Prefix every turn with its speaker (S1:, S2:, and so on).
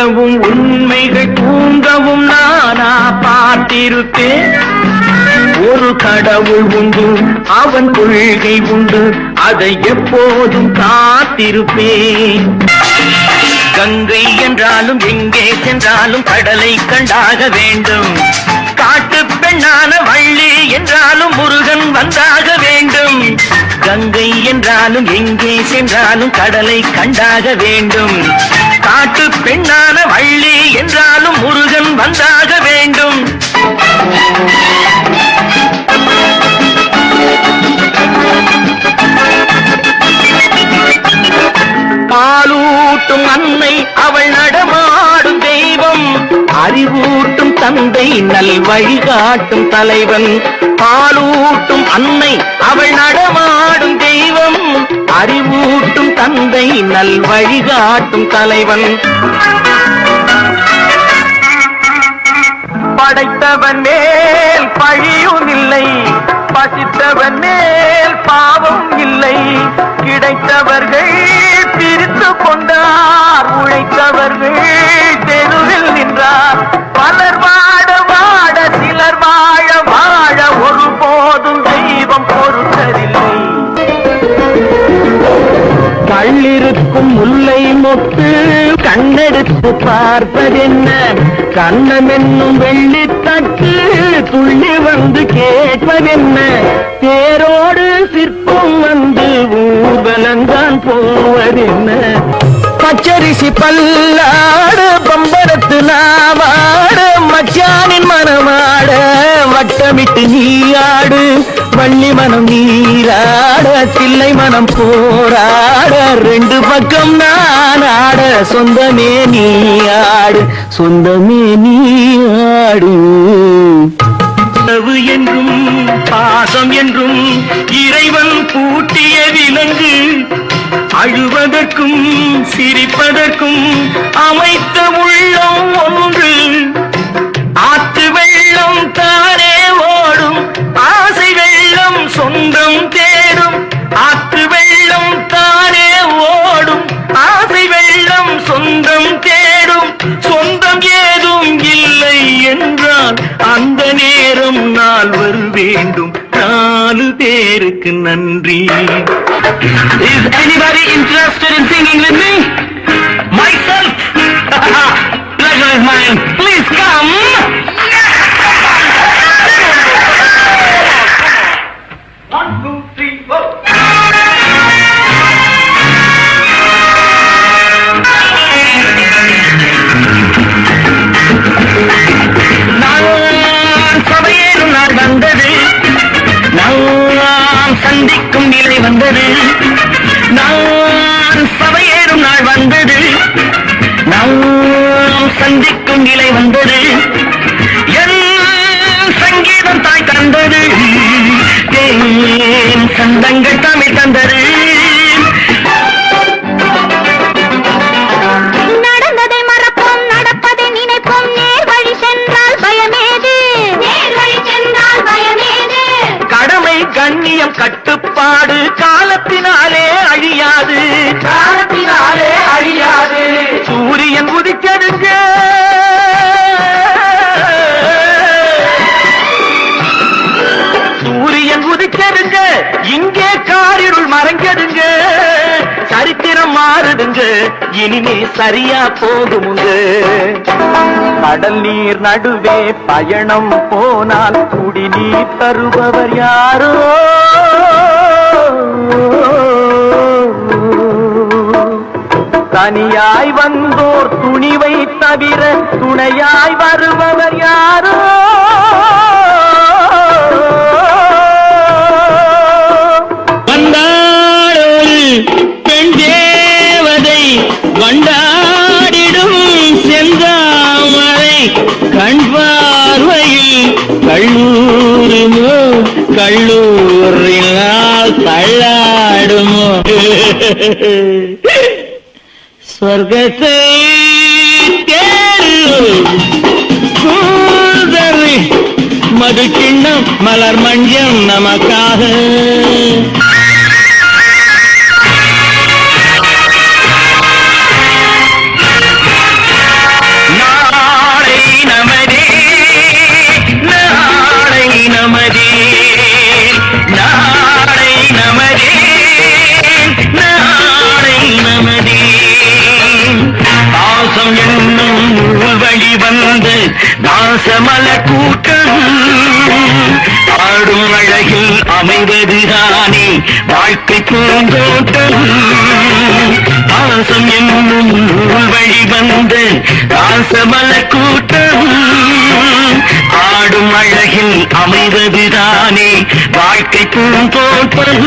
S1: ஊமைகள் உண்மைகள் தூங்கவும் நானா பார்த்திருப்பேன் ஒரு கடவுள் உண்டு அவன் கொள்கை உண்டு அதை எப்போதும் காத்திருப்பேன். கங்கை என்றாலும் எங்கே சென்றாலும் கடலை கண்டாக வேண்டும். காட்டு பெண்ணான வள்ளி என்றாலும் முருகன் வந்தாக வேண்டும். கங்கை என்றாலும் எங்கே சென்றாலும் கடலை கண்டாக வேண்டும். காட்டு பெண்ணான வள்ளி என்றாலும் முருகன் வந்தாக வேண்டும். அறிவூட்டும் தந்தை நல் வழிகாட்டும் தலைவன். பாலூட்டும் அன்னை அவள் நடமாடும் தெய்வம். அறிவூட்டும் தந்தை நல் வழிகாட்டும் தலைவன். படைத்தவன் மேல் பழியும் இல்லை பசித்தவன் மேல் பாவம் இல்லை. கிடைத்தவர்கள் பிரித்து கொண்டார் உழைத்தவர்கள் தெருவில் பலர் வாட வாட சிலர் வாழ வாழ ஒரு போதும் தெய்வம் பொறுத்ததில்லை. கள்ளிருக்கும் முல்லை மொத்து கண்ணெடுத்து பார்ப்பதென்ன? கண்ணம் என்னும் வெள்ளித்தட்டு துள்ளி வந்து கேட்பதென்ன? தேரோடு சிற்பம் வந்து ஊர்வலந்தான் போவதென்ன? பச்சரிசி பல்லாடு பம்ப பம்பரத்து நாவாடு மச்சானின் மனமாட வட்டமிட்டு நீயாடு வள்ளி மனம் நீராட தில்லை மனம் போராட ரெண்டு பக்கம் நான் ஆட சொந்தமே நீயாடு சொந்தமே நீயாடு உறவு என்றும் பாசம் என்றும் இறைவன் பூட்டிய விலங்கு அழுவதற்கும் சிரிப்பதற்கும் அமைத்த உள்ளம் ஒன்று. ஆற்று வெள்ளம் தானே ஓடும் ஆசை வெள்ளம் சொந்தம் தேடும். ஆற்று வெள்ளம் தானே ஓடும் ஆசை வெள்ளம் சொந்தம் தேடும். சொந்தம் ஏதும் இல்லை என்றால் அந்த நேரம் நால்வர் வேண்டும் நாலு பேருக்கு நன்றி. Is anybody interested in singing with me? Myself? Pleasure is mine. Please come. One, two, three, four. நான் சபையேறும் நாள் வந்தது வந்தது. நான் சபையேறும் நாள் வந்தது. நாம் சந்திக்கும் நிலை வந்தது. என் சங்கீதம் தாய் தந்தது. என் சந்தங்கள் தமிழ் தந்தது. கண்ணியம் கட்டுப்பாடு காலத்தினாலே அழியாது. காலத்தினாலே அழியாது. சூரியன் உதிக்கதுங்க சூரியன் உதிக்கதுங்க இங்கே காரிருள் மறைஞ்சதுங்க சரித்திரம் மாறுதுங்க. இனிமே சரியா போகுமுங்க. கடல் நீர் நடுவே பயணம் போனால் குடிநீர் தருபவர் யாரோ? தனியாய் வந்தோர் துணிவை தவிர துணையாய் வருபவர் யாரோ? பார்வையில் கல்லூருமோ கல்லூரினால் தள்ளாடுமோ சொர்க்கத்தை தேடும் மது கிண்ணம் மலர் மஞ்சம் நமக்காக. அமைவதுதானே? வாழ்க்கை பூந்தோட்டம் பாசம் என்னும் நூல் வழி வந்து தாசமல கூட்டம் ஆடும் அழகில் அமைவதுதானே? வாழ்க்கை பூந்தோட்டம்